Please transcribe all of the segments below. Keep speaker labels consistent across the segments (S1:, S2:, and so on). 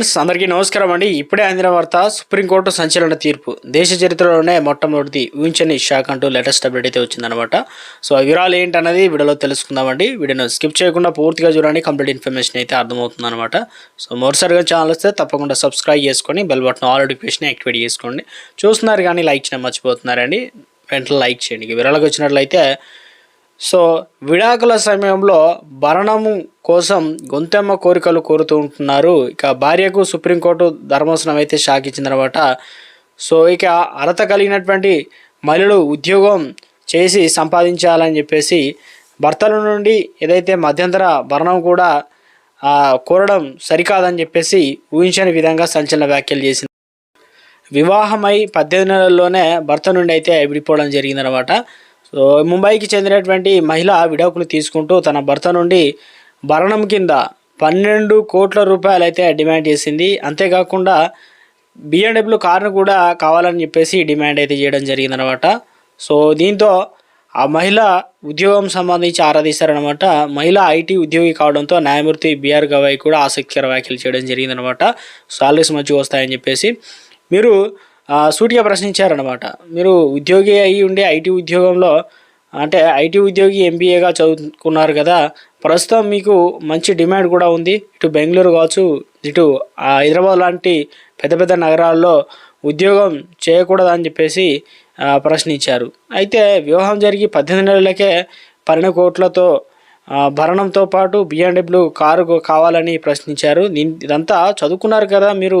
S1: Friends, అందరికీ నమస్కారం అండి. ఇప్పుడే అందిన వార్త సుప్రీంకోర్టు సంచలన తీర్పు. దేశ చరిత్రలోనే మొట్టమొదటి ఊహించని షాక్ అంటూ లేటెస్ట్ అప్డేట్ అయితే వచ్చిందనమాట సో ఆ వివరాలు ఏంటనేది వీడియోలో తెలుసుకుందామండి. వీడియోను స్కిప్ చేయకుండా పూర్తిగా చూడండి. కంప్లీట్ ఇన్ఫర్మేషన్ అయితే అర్థమవుతుందనమాట సో మరోసారిగా ఛానల్ వస్తే తప్పకుండా సబ్స్క్రైబ్ చేసుకొని bell button all notification activate చేసుకోండి. చూస్తున్నారు కానీ లైక్ చేయడం మర్చిపోతున్నారండి. వెంటనే లైక్ చేయండి. వివరాలకు వచ్చినట్లయితే సో విడాకుల సమయంలో భరణము కోసం గొంతెమ్మ కోరికలు కోరుతూ ఉంటున్నారు. ఇక భార్యకు సుప్రీంకోర్టు ధర్మాసనం అయితే షాక్ ఇచ్చిందనమాట సో ఇక అర్హత కలిగినటువంటి మహిళలు ఉద్యోగం చేసి సంపాదించాలని చెప్పేసి భర్తల నుండి ఏదైతే మధ్యంతర భరణం కూడా కోరడం సరికాదని చెప్పేసి ఊహించని విధంగా సంచలన వ్యాఖ్యలు చేసింది. వివాహమై పద్దెనిమిది నెలల్లోనే భర్త నుండి అయితే విడిపోవడం జరిగిందనమాట. సో ముంబైకి చెందినటువంటి మహిళ విడాకులు తీసుకుంటూ తన భర్త నుండి భరణం కింద పన్నెండు కోట్ల రూపాయలు అయితే డిమాండ్ చేసింది. అంతేకాకుండా బిఎండబ్ల్యూ కార్ను కూడా కావాలని చెప్పేసి డిమాండ్ అయితే చేయడం జరిగిందనమాట సో దీంతో ఆ మహిళ ఉద్యోగం సంబంధించి ఆరాధిస్తారనమాట మహిళ ఐటీ ఉద్యోగి కావడంతో న్యాయమూర్తి బిఆర్ గవాయ్ కూడా ఆసక్తికర వ్యాఖ్యలు చేయడం జరిగిందనమాట సాలరీస్ మంచిగా వస్తాయని చెప్పేసి. మీరు సూటిగా ప్రశ్నించారనమాట మీరు ఉద్యోగి అయి ఉండే ఐటీ ఉద్యోగంలో అంటే ఐటీ ఉద్యోగి ఎంబీఏగా చదువుకున్నారు కదా ప్రస్తుతం మీకు మంచి డిమాండ్ కూడా ఉంది. ఇటు బెంగళూరు కావచ్చు ఇటు హైదరాబాద్ లాంటి పెద్ద పెద్ద నగరాల్లో ఉద్యోగం చేయకూడదని చెప్పేసి ప్రశ్నించారు. అయితే వివాహం జరిగి పద్దెనిమిది నెలలకే పన్నెండు కోట్లతో భరణంతో పాటు బిఎండబ్ల్యూ కారు కావాలని ప్రశ్నించారు. ఇదంతా చదువుకున్నారు కదా మీరు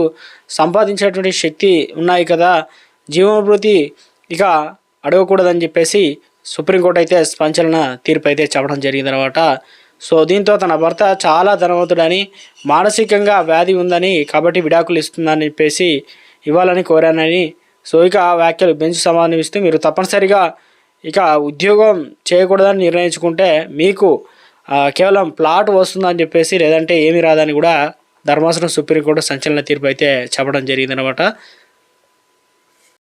S1: సంపాదించేటువంటి శక్తి ఉన్నాయి కదా జీవనభృతి ఇక అడగకూడదని చెప్పేసి సుప్రీంకోర్టు అయితే స్పంచలన తీర్పు అయితే చెప్పడం జరిగిందనమాట. సో దీంతో తన భర్త చాలా ధనవంతుడని మానసికంగా వ్యాధి ఉందని కాబట్టి విడాకులు ఇస్తుందని చెప్పేసి ఇవ్వాలని కోరానని. సో ఇక వ్యాఖ్యలు బెంచ్ సమాధానం ఇస్తూ మీరు తప్పనిసరిగా ఇక ఉద్యోగం చేయకూడదని నిర్ణయించుకుంటే మీకు కేవలం ప్లాట్ వస్తుందని చెప్పేసి లేదంటే ఏమీ రాదని కూడా ధర్మాసనం సుప్రీంకోర్టు సంచలన తీర్పు అయితే చెప్పడం జరిగిందనమాట